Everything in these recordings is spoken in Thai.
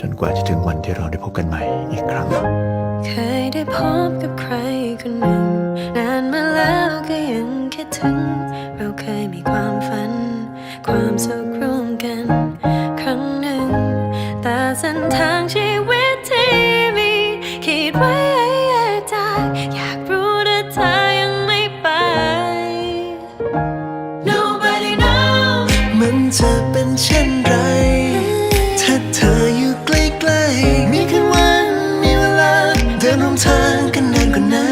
จนกว่าจะถึงวันที่เราได้พบกันใหม่อีกครั้ง เคยได้พบกับใครคนหนึ่ง นานมาแล้วก็ยังคิดถึง เราเคย วมท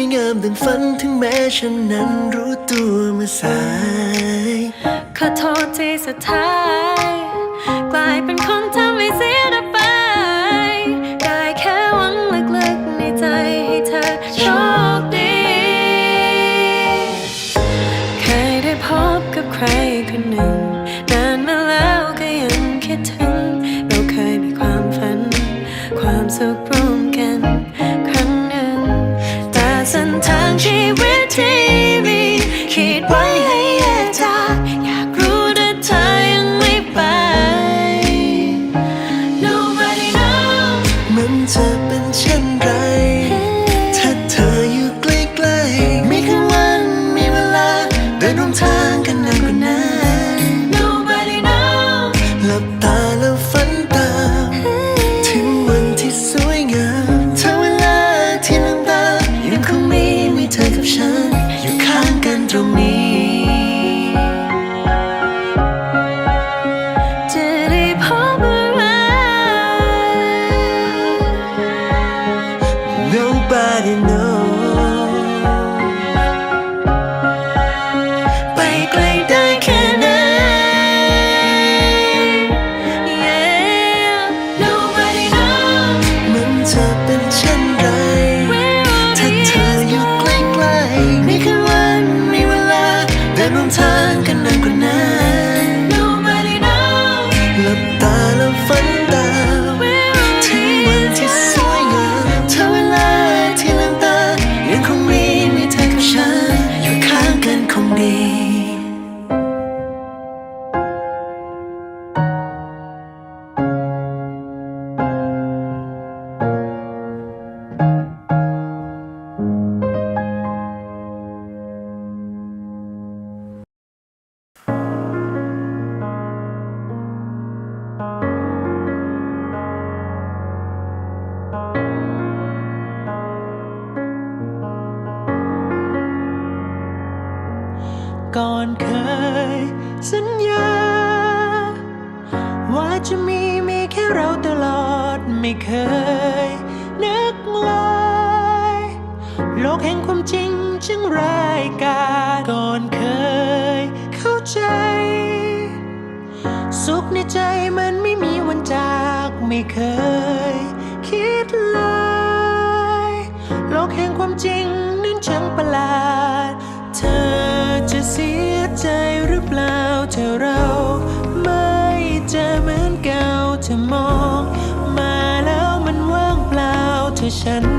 วยงามดังฝันถึงแม้ฉันนั้นรู้ตัวเมื่อสาย ขอโทษที่สุดท้าย นทางชีวิตที่ ตรงนี้ ก่อนเคย สัญญา ว่าจะมีมีแค่เราตลอดไม่เคย นึกเลย โลกแห่งความจริงจึงร้ายกาจก่อนเคย เข้าใจ สุขในใจมันไม่มีวันจากไม่เคย คิดเลย โลกแห่งความจริงนั้นช่าง ล่